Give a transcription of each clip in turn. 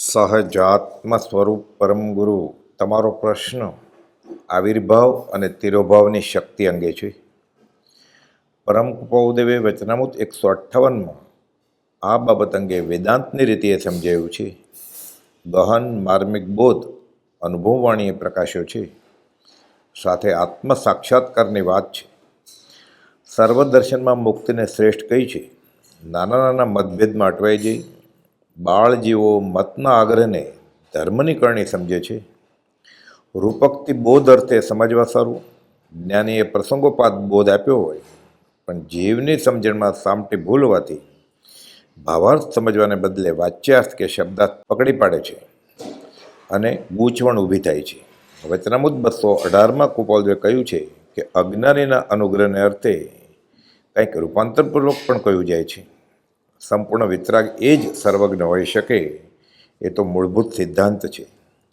સહજાત્મ સ્વરૂપ પરમ ગુરુ, તમારો પ્રશ્ન આવિર્ભાવ અને તિરોભાવની શક્તિ અંગે છે. પરમ કૃપાઉદેવે વચનામૃત એકસો અઠ્ઠાવનમાં. આ બાબત અંગે વેદાંતની રીતે સમજાયું છે. ગહન માર્મિક બોધ અનુભવવાણીએ પ્રકાશ્યો છે. સાથે આત્મ સાક્ષાત્કારની વાત છે. સર્વદર્શનમાં મુક્તિને શ્રેષ્ઠ કઈ છે. નાના નાના મતભેદમાં અટવાઈ જઈ બાળ જેવો મતના આગ્રહને ધર્મની કરણી સમજે છે. રૂપકથી બોધ અર્થે સમજવા સારું. જ્ઞાનીએ પ્રસંગોપાત બોધ આપ્યો હોય, પણ જીવની સમજણમાં સામટી ભૂલ હોવાથી ભાવાર્થ સમજવાને બદલે વાચ્યાર્થ કે શબ્દાર્થ પકડી પાડે છે અને ગૂંચવણ ઊભી થાય છે. વચનામુદ બસો અઢારમાં કુપાલદેવે કહ્યું છે કે અજ્ઞાનીના અનુગ્રહને અર્થે કંઈક રૂપાંતરપૂર્વક પણ કહ્યું જાય છે. સંપૂર્ણ વિતરાગ એ જ સર્વજ્ઞ હોઈ શકે, એ તો મૂળભૂત સિદ્ધાંત છે.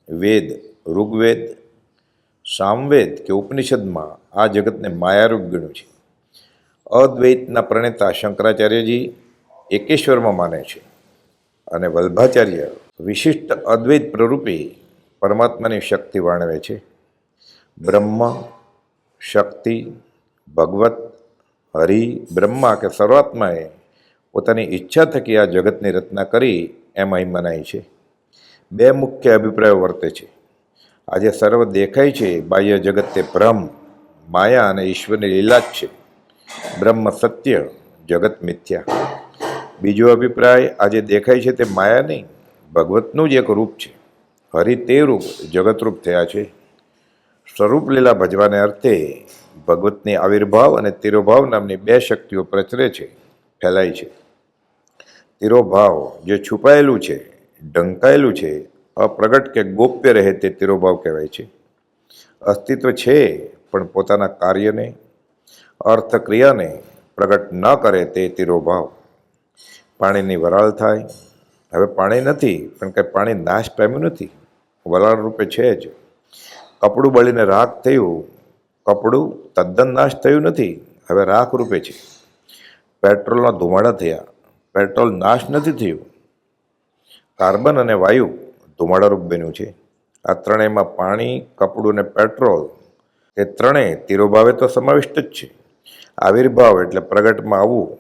વેદ, ઋગ્વેદ, સામવેદ કે ઉપનિષદમાં આ જગતને માયારૂપ ગણ્યું છે. અદ્વૈતના પ્રણેતા શંકરાચાર્યજી એકેશ્વરમાં માને છે અને વલ્ભાચાર્ય વિશિષ્ટ અદ્વૈત પ્રરૂપી પરમાત્માની શક્તિ વર્ણવે છે. બ્રહ્મ, શક્તિ, ભગવત, હરિ, બ્રહ્મા કે સર્વાત્માએ પોતાની ઈચ્છા થકી આ જગતની રચના કરી એમ અહીં મનાય છે. બે મુખ્ય અભિપ્રાયો વર્તે છે. આજે સર્વ દેખાય છે, બાહ્ય જગત તે ભ્રમ માયા અને ઈશ્વરની લીલા જ છે. બ્રહ્મ સત્ય, જગત મિથ્યા. બીજો અભિપ્રાય, આજે દેખાય છે તે માયા નહીં, ભગવતનું જ એક રૂપ છે. હરિ તે રૂપ જગતરૂપ થયા છે. સ્વરૂપ લીલા ભજવાને અર્થે ભગવતની આવિર્ભાવ અને તિરોભાવ નામની બે શક્તિઓ પ્રચરે છે, ફેલાય છે. તિરોભાવ જે છુપાયેલું છે, ઢંકાયેલું છે, અપ્રગટ કે ગોપ્ય રહે તે તિરોભાવ કહેવાય છે. અસ્તિત્વ છે, પણ પોતાના કાર્યને અર્થ ક્રિયાને પ્રગટ ન કરે તે તિરોભાવ પાણીની વરાળ થાય. હવે પાણી નથી, પણ કંઈ પાણી નાશ પામ્યું નથી. વરાળ રૂપે છે જ. કપડું બળીને રાખ થયું. કપડું તદ્દન નાશ થયું નથી. હવે રાખ રૂપે છે. પેટ્રોલના ધુમાડા થયા. પેટ્રોલ નાશ નથી થયું. કાર્બન અને વાયુ ધુમાડારૂપ બન્યું છે. આ ત્રણેયમાં પાણી, કપડું અને પેટ્રોલ એ ત્રણેય તિરોભાવે તો સમાવિષ્ટ જ છે. આવિર્ભાવ એટલે પ્રગટમાં આવવું,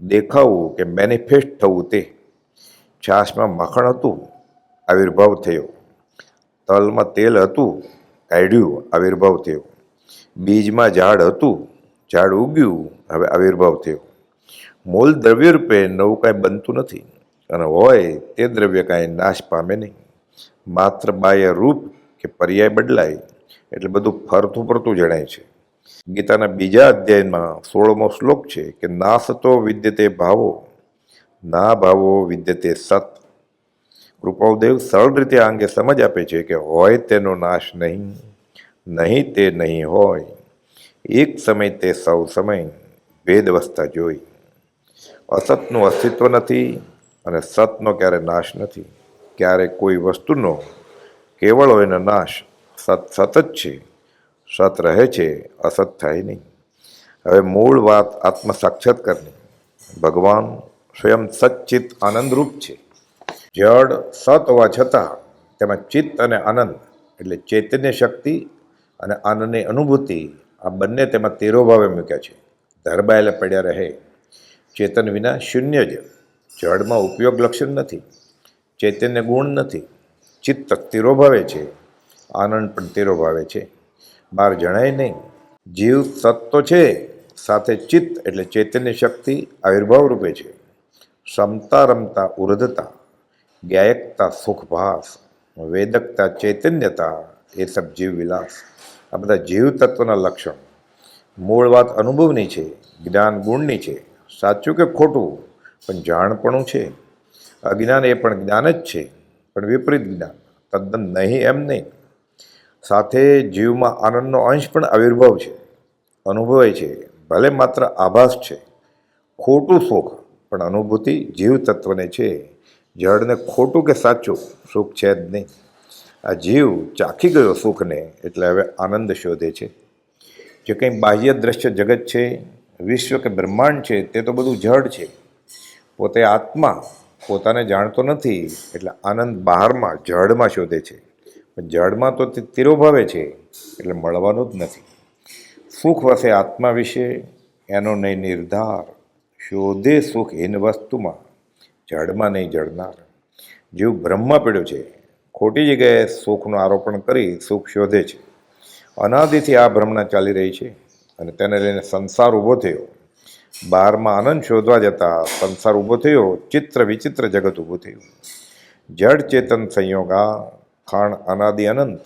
દેખાવું કે મેનિફેસ્ટ થવું તે. છાશમાં મખણ હતું, આવિર્ભાવ થયો. તલમાં તેલ હતું કાઢ્યું આવિર્ભાવ થયો. બીજમાં ઝાડ હતું, ઝાડ ઉગ્યું, હવે આવિર્ભાવ થયો. મૂળ દ્રવ્ય રૂપે નવું કાંઈ બનતું નથી. અને હોય તે દ્રવ્ય કાંઈ નાશ પામે નહીં. માત્ર બાહ્ય રૂપ કે પર્યાય બદલાય એટલે બધું ફરતું ફરતું જણાય છે. ગીતાના બીજા અધ્યાયમાં સોળમો શ્લોક છે કે નાસતો વિદ્યતે ભાવો, ના ભાવો વિદ્યતે સત. કૃપાદેવ સરળ રીતે આ અંગે સમજ આપે છે કે, હોય તેનો નાશ નહીં નહીં તે નહીં હોય. એક સમય તે સૌ સમય, ભેદ અવસ્થા જોઈ. અસતનું અસ્તિત્વ નથી અને સતનો ક્યારે નાશ નથી. ક્યારે કોઈ વસ્તુનો કેવળ હોયનો નાશ સત સત જ છે, સત રહે છે, અસત થાય નહીં. હવે મૂળ વાત આત્મ સાક્ષાત્કારની ભગવાન સ્વયં સચ્ચિત આનંદરૂપ છે. જડ, સત હોવા છતાં તેમાં ચિત્ત અને આનંદ એટલે ચૈતન્ય શક્તિ અને આનંદની અનુભૂતિ આ બંને તેમાં તેરો ભાવે મૂક્યા છે. ધરબાયેલા પડ્યા રહે. ચેતન વિના શૂન્ય જ. જળમાં ઉપયોગ લક્ષણ નથી. ચૈતન્ય ગુણ નથી. ચિત્ત તિરોભાવે છે. આનંદ પણ તિરોભાવે છે. બહાર જણાય નહીં. જીવ તત્વ તો છે. સાથે ચિત્ત એટલે ચૈતન્ય શક્તિ આવિર્ભાવ રૂપે છે. સમતા રમતા ઉર્ધતા ગાયકતા સુખભાસ. વેદકતા ચૈતન્યતા. એ સબ જીવ વિલાસ. આ બધા જીવ તત્વના લક્ષણ. મૂળ વાત અનુભવની છે. જ્ઞાન ગુણની છે. સાચું કે ખોટું? પણ જાણપણું છે. અજ્ઞાન એ પણ જ્ઞાન જ છે, પણ વિપરીત જ્ઞાન. તદ્દન નહીં એમ નહીં. સાથે જીવમાં આનંદનો અંશ પણ આવિર્ભાવ છે. અનુભવાય છે. ભલે માત્ર આભાસ છે. ખોટું સુખ પણ અનુભૂતિ જીવ તત્વને છે. જળને ખોટું કે સાચું, સુખ છે જ નહીં. આ જીવ ચાખી ગયો સુખને, એટલે હવે આનંદ શોધે છે. જે કંઈ બાહ્ય દ્રશ્ય જગત છે વિશ્વ કે બ્રહ્માંડ છે, તે તો બધું જડ છે. પોતે આત્મા પોતાને જાણતો નથી, એટલે આનંદ બહારમાં જળમાં શોધે છે. જળમાં તો તે તિરોભાવે છે, એટલે મળવાનું જ નથી. સુખ વસે આત્મા વિશે, એનો નહીં નિર્ધાર. શોધે સુખ હીન વસ્તુમાં જળમાં નહીં જળનાર જીવ બ્રહ્મમાં પીડ્યો છે, ખોટી જગ્યાએ સુખનું આરોપણ કરી સુખ શોધે છે. અનાદિથી આ ભ્રમણા ચાલી રહી છે. અને તેને લઈને સંસાર ઊભો થયો. બહારમાં આનંદ શોધવા જતા સંસાર ઊભો થયો, ચિત્ર વિચિત્ર જગત ઊભું થયું. જડ ચેતન સંયોગા, ખાણ અનાદિ અનંત,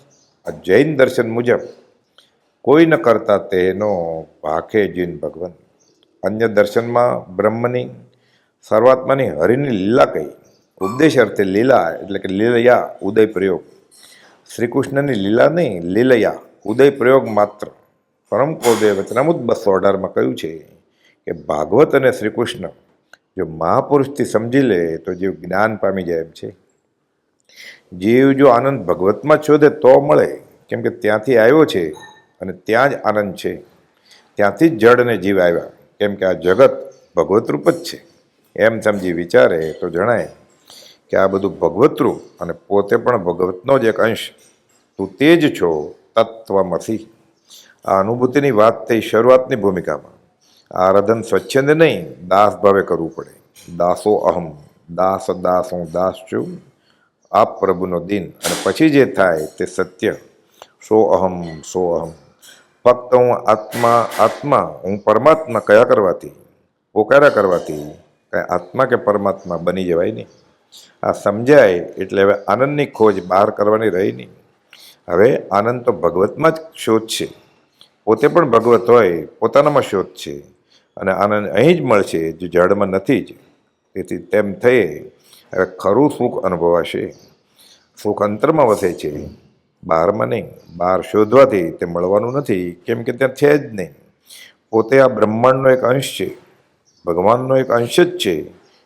આ જૈન દર્શન મુજબ કોઈ ન કરતા તેનો ભાખે જીન ભગવન. અન્ય દર્શનમાં બ્રહ્મની, સર્વાત્માની હરિની લીલા કહી ઉપદેશ અર્થે લીલા, એટલે કે લીલયા ઉદય પ્રયોગ. શ્રી કૃષ્ણની લીલા નહીં, લીલયા ઉદય પ્રયોગ માત્ર. પરમ કોદે વચનામુદ બસો અઢારમાં કહ્યું છે કે ભાગવત અને શ્રી કૃષ્ણ જો મહાપુરુષથી સમજી લે તો જીવ જ્ઞાન પામી જાય એમ છે. જીવ જો આનંદ ભગવતમાં શોધે તો મળે. કેમ કે ત્યાંથી આવ્યો છે અને ત્યાં જ આનંદ છે. ત્યાંથી જ જડ અને જીવ આવ્યા. કેમ કે આ જગત ભગવતરૂપ જ છે. એમ સમજી વિચારે તો જણાય કે આ બધું ભગવતરૂપ અને પોતે પણ ભગવતનો જ એક અંશ. તું તે જ છો તત્વમસી. આ અનુભૂતિની વાત થઈ શરૂઆતની ભૂમિકામાં. આરાધન સ્વચ્છંદ નહીં, દાસ ભાવે કરવું પડે. દાસો અહમ, દાસ દાસ હું દાસ છું આપ પ્રભુનો દિન અને પછી જે થાય તે સત્ય. સો અહમ સો અહમ. ફક્ત હું આત્મા આત્મા હું પરમાત્મા કયા કરવાથી? પોકારા કરવાથી? કાંઈ આત્મા કે પરમાત્મા બની જવાય નહીં? આ સમજાય એટલે હવે આનંદની ખોજ બહાર કરવાની રહી નહીં. હવે આનંદ તો ભગવતમાં જ શોધ છે. પોતે પણ ભગવત હોય, પોતાનામાં શોધ છે. અને આનંદ અહીં જ મળશે, જે જળમાં નથી જ. તેથી તેમ થઈ હવે ખરું સુખ અનુભવાશે. સુખ અંતરમાં વસે છે. બહારમાં નહીં બહાર શોધવાથી તે મળવાનું નથી, કેમ કે ત્યાં છે જ નહીં. પોતે આ બ્રહ્માંડનો એક અંશ છે. ભગવાનનો એક અંશ જ છે.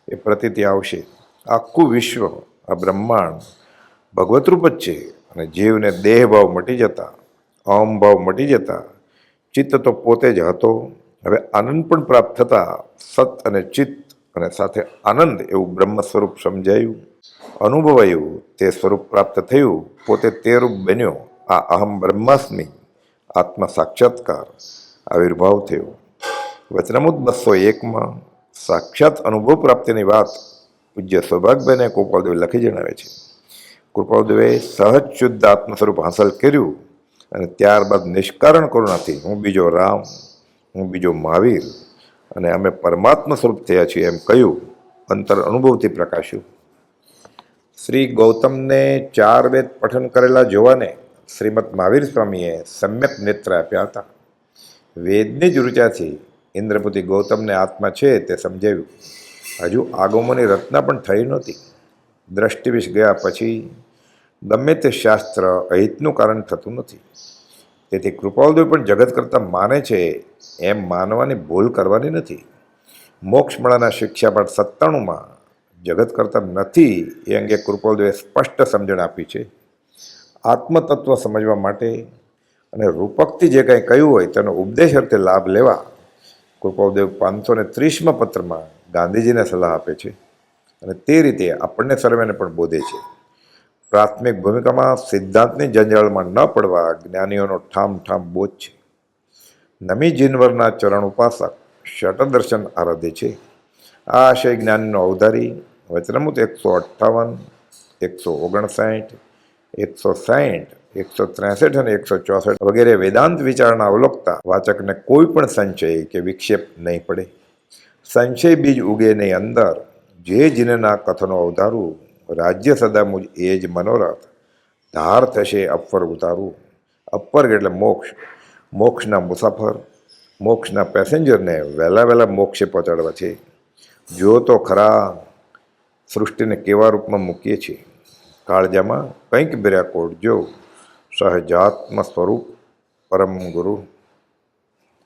એ પ્રતિથી આવશે. આખું વિશ્વ આ બ્રહ્માંડ ભગવતરૂપ જ છે. અને જીવને દેહ ભાવ મટી જતા, અહમ ભાવ મટી જતા ચિત્ત તો પોતે જ હતો. હવે આનંદ પણ પ્રાપ્ત થતા સત અને ચિત્ત અને સાથે આનંદ એવું બ્રહ્મ સ્વરૂપ સમજાયું. અનુભવાયું તે સ્વરૂપ પ્રાપ્ત થયું. પોતે તે રૂપ બન્યો. આ અહમ બ્રહ્માસ્મિ. આત્મ સાક્ષાત્કાર. આવિર્ભાવ થયો. વચનામુદ બસો એકમાં સાક્ષાત અનુભવ પ્રાપ્તિની વાત પૂજ્ય સૌભાગ્યભાઈને ગોપાલદેવ લખી જણાવે છે. કૃપાલદેવે સહજ શુદ્ધ આત્મ સ્વરૂપ હાંસલ કર્યું. અને ત્યારબાદ નિષ્કારણ કરુણાથી હું બીજો રામ, હું બીજો મહાવીર અને અમે પરમાત્મા સ્વરૂપ થયા છીએ એમ કહ્યું, અંતર અનુભવથી પ્રકાશ્યું. શ્રી ગૌતમને ચાર વેદ પઠન કરેલા જોવાને શ્રીમદ મહાવીર સ્વામીએ સમ્યક નેત્ર આપ્યા હતા. વેદની જ ઉર્જાથી ઇન્દ્રપુતિ ગૌતમને આત્મા છે તે સમજાવ્યું. હજુ આગમોની રચના પણ થઈ નહોતી. દ્રષ્ટિવિશ ગયા પછી ગમે તે શાસ્ત્ર અહિતનું કારણ થતું નથી. તેથી કૃપાલદેવ પણ જગત કરતાં માને છે, એમ માનવાની ભૂલ કરવાની નથી. મોક્ષમળાના શિક્ષાપાઠ સત્તાણુંમાં જગત કરતાં નથી એ અંગે કૃપાલદેવે સ્પષ્ટ સમજણ આપી છે. આત્મતત્વ સમજવા માટે અને રૂપકથી જે કંઈ કહ્યું હોય તેનો ઉપદેશ અર્થે લાભ લેવા કૃપાલદેવ પાંચસો ને ત્રીસમાં પત્રમાં ગાંધીજીને સલાહ આપે છે અને તે રીતે આપણને સર્વેને પણ બોધે છે. પ્રાથમિક ભૂમિકામાં સિદ્ધાંતની જંજાળમાં ન પડવા જ્ઞાનીઓનો ઠામ ઠામ બોધ છે. નમી જીનવરના ચરણ ઉપાસક શટદર્શન આરાધ્ય છે. આ આશય જ્ઞાનનો અવધારી વચનમૂત એકસો અઠ્ઠાવન, એકસો ઓગણસાઠ, એકસો સાઠ, એકસો ત્રેસઠ અને એકસો ચોસઠ વગેરે વેદાંત વિચારણા અવલોકતા વાચકને કોઈ પણ સંશય કે વિક્ષેપ નહીં પડે. સંશય બીજ ઉગે નહીં અંદર. જે જીનના કથનો અવધારું રાજ્ય સદા મુજ એ જ મનોરથ. ધાર થશે અપવર ઉતારું. અપવર્ગ એટલે મોક્ષ. મોક્ષના મુસાફર, મોક્ષના પેસેન્જરને વહેલા વહેલા મોક્ષે પહોંચાડવા છે. જો તો ખરા સૃષ્ટિને કેવા રૂપમાં મૂકીએ છીએ? કાળજામાં કંઈક બિર્યા કોટ જો. સહજાત્મ સ્વરૂપ પરમ ગુરુ.